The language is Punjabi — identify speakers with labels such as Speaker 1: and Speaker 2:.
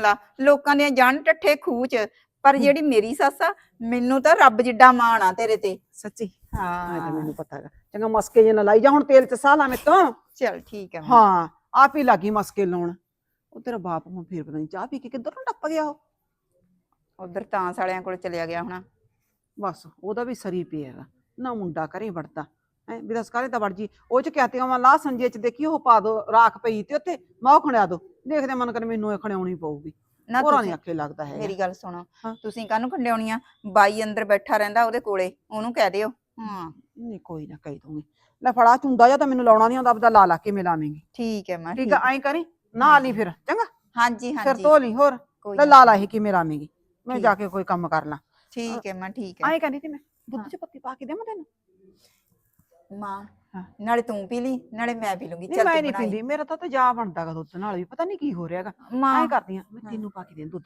Speaker 1: ਲਾ। ਲੋਕਾਂ ਦੀਆਂ ਜਾਣ ਟੱਠੇ ਖੂਚ। ਪਰ ਜਿਹੜੀ ਮੇਰੀ ਸੱਸ ਆ ਮੈਨੂੰ ਤਾਂ ਰੱਬ ਜਿੱਡਾ ਮਾਣ ਆ ਤੇਰੇ ਤੇ।
Speaker 2: ਸੱਚੀ? ਤਾਂ
Speaker 1: ਹਾਂ
Speaker 2: ਮੈਨੂੰ ਪਤਾ ਹੈਗਾ ਚੰਗਾ ਮਸਕੇ ਜੇ ਨਾ ਲਾਈ ਜਾ ਹੁਣ ਤੇਲ ਚ ਸਾਹ ਲਾ ਮੇਤੋਂ
Speaker 1: ਚਲ ਠੀਕ ਹੈ ਮਾਂ।
Speaker 2: ਹਾਂ ਆਪ ਹੀ ਲੱਗੀ ਮਸਕੇ ਲਾਉਣ। ਉਹ ਤੇਰਾ ਬਾਪ ਹੁਣ ਫੇਰ ਪਤਾ ਨਹੀਂ ਚਾਹ ਪੀ ਕੇ ਕਿੱਧਰ ਨੂੰ ਟੱਪ ਗਿਆ ਉਹ।
Speaker 1: ਉਧਰ ਤਾਂ ਸਾਲਿਆਂ ਕੋਲ ਚਲਿਆ ਗਿਆ ਹੋਣਾ।
Speaker 2: ਬਸ ਉਹਦਾ ਵੀ ਸਰੀ ਪਿਆ ਹੈਗਾ ਨਾ ਮੁੰਡਾ ਕਰੇ ਵੜਦਾ। ਹੈ ਵੀ ਦੱਸ ਕਾਰੇ ਤਾਂ ਵੜ ਜੀ? ਉਹ ਚ ਕਹਿਤੀਆਂ ਮੈਂ ਲਾ ਸੰਜੇ ਚ ਦੇਖੀ ਉਹ ਪਾ ਦੋ ਰਾਖ ਪਈ ਤੇ ਉੱਤੇ ਮਾਹ ਖਣਿਆ ਦੋ। ਦੇਖਦੇ ਮਨ ਕਰ ਮੈਨੂੰ ਇਹ ਖਣਿਆਉਣੀ ਪਊਗੀ।
Speaker 1: ਨਾ
Speaker 2: ਹੋਰਾਂ ਨਹੀਂ
Speaker 1: ਤੁਸੀਂ
Speaker 2: ਅੱਖੇ ਲੱਗਦਾ ਹੈ
Speaker 1: ਮੇਰੀ ਗੱਲ ਸੁਣੋ
Speaker 2: ਹਾਂ।
Speaker 1: ਤੁਸੀਂ ਕਾਹਨੂੰ ਖੰਡਿਆਉਣੀ ਆ? ਬਾਈ ਅੰਦਰ ਬੈਠਾ ਰਹਿੰਦਾ ਉਹਦੇ ਕੋਲੇ ਉਹਨੂੰ ਕਹਿ ਦਿਓ। ਹਾਂ।
Speaker 2: ਨਹੀਂ ਕੋਈ ਨਾ ਕਹਿ ਦੂੰਗੀ ਲੈ ਫੜਾ ਚੁੰਡਾ ਜਾਂ ਤਾਂ ਮੈਨੂੰ ਲਾਉਣਾ ਨਹੀਂ ਆਉਂਦਾ ਆਪਦਾ ਲਾ ਲਾ ਕੇ ਮਿਲਾਵੇਂਗੀ
Speaker 1: ਠੀਕ ਹੈ ਮਾਂ
Speaker 2: ਠੀਕ ਆ ਐਂ ਕਰੀ ਨਾ ਲਈ ਫਿਰ ਚੰਗਾ?
Speaker 1: ਹਾਂਜੀ
Speaker 2: ਫਿਰ
Speaker 1: ਹਾਂਜੀ।
Speaker 2: ਧੋ ਲਈ ਹੋਰ।
Speaker 1: ਕੋਈ
Speaker 2: ਲੈ। ਲਾ ਲਾ ਹੀ ਕਿਵੇਂ ਲਾਵੇਂਗੀ। ਮੈਂ। ਜਾ ਕੇ ਕੋਈ ਕੰਮ ਕਰ ਲਾਂ।
Speaker 1: ਠੀਕ ਹੈ ਮਾਂ ਠੀਕ ਹੈ।
Speaker 2: ਐਂ ਕਹਿੰਦੀ ਸੀ ਮੈਂ ਦੁੱਧ। ਚ ਪੱਤੀ ਪਾ ਕੇ ਦੇਵਾਂ ਤੈਨੂੰ?
Speaker 1: ਮਾਂ
Speaker 2: ਹਾਂ।
Speaker 1: ਨਾਲੇ ਤੂੰ ਪੀ ਲਈ ਨਾਲੇ ਮੈਂ ਪੀ ਲੂੰਗੀ
Speaker 2: ਨਹੀਂ
Speaker 1: ਚੱਲ
Speaker 2: ਮੈਂ
Speaker 1: ਤੂੰ
Speaker 2: ਨਹੀਂ
Speaker 1: ਬਣਾਈ।
Speaker 2: ਪੀਂਦੀ ਮੇਰਾ ਤਾਂ ਤੇ ਜਾ ਬਣਦਾਗਾ ਦੁੱਧ ਨਾਲ ਵੀ ਪਤਾ ਨਹੀਂ ਕੀ ਹੋ ਰਿਹਾਗਾ
Speaker 1: ਮਾਂ
Speaker 2: ਐਂ ਕਰਦੀ ਆ ਮੈਂ। ਤੈਨੂੰ ਪਾ ਕੇ ਦੇ ਦੁੱਧ